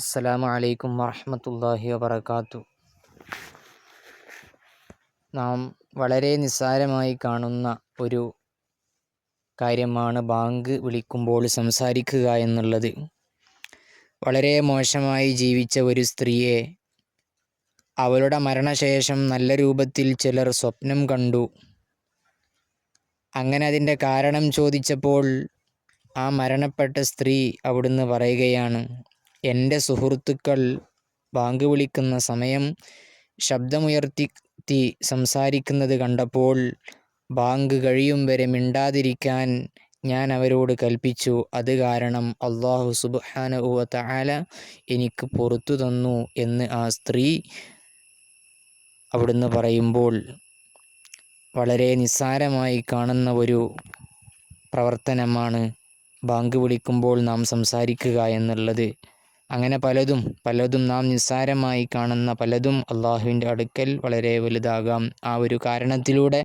അസ്സലാമു അലൈക്കും വറഹ്മത്തുള്ളാഹി വബറകാത്തു. നാം വളരെ നിസ്സാരമായി കാണുന്ന ഒരു കാര്യമാണ് ബാങ്ക് വിളിക്കുമ്പോൾ സംസാരിക്കുക എന്നുള്ളത്. വളരെ മോശമായി ജീവിച്ച ഒരു സ്ത്രീയെ അവളുടെ മരണശേഷം നല്ല രൂപത്തിൽ ചിലർ സ്വപ്നം കണ്ടു. അങ്ങനെ അതിന്റെ കാരണം ചോദിച്ചപ്പോൾ ആ മരണപ്പെട്ട സ്ത്രീ അവിടുന്ന് പറയുകയാണ് എന്റെ സുഹൃത്തുക്കൾ ബാങ്ക് വിളിക്കുന്ന സമയം ശബ്ദമുയർത്തി ത്തി സംസാരിക്കുന്നത് കണ്ടപ്പോൾ ബാങ്ക് കഴിയും വരെ മിണ്ടാതിരിക്കാൻ ഞാൻ അവരോട് കൽപ്പിച്ചു. അത് കാരണം അള്ളാഹു സുബ്ഹാനഹു വ തആല എനിക്ക് പുറത്തു തന്നു എന്ന് ആ സ്ത്രീ അവിടുന്ന് പറയുമ്പോൾ വളരെ നിസ്സാരമായി കാണുന്ന ഒരു പ്രവർത്തനമാണ് ബാങ്ക് വിളിക്കുമ്പോൾ നാം സംസാരിക്കുക എന്നുള്ളത്. അങ്ങനെ പലതും പലതും നാം നിസ്സാരമായി കാണുന്ന പലതും അള്ളാഹുവിന്റെ അടുക്കൽ വളരെ വലുതാകാം. ആ ഒരു കാരണത്തിലൂടെ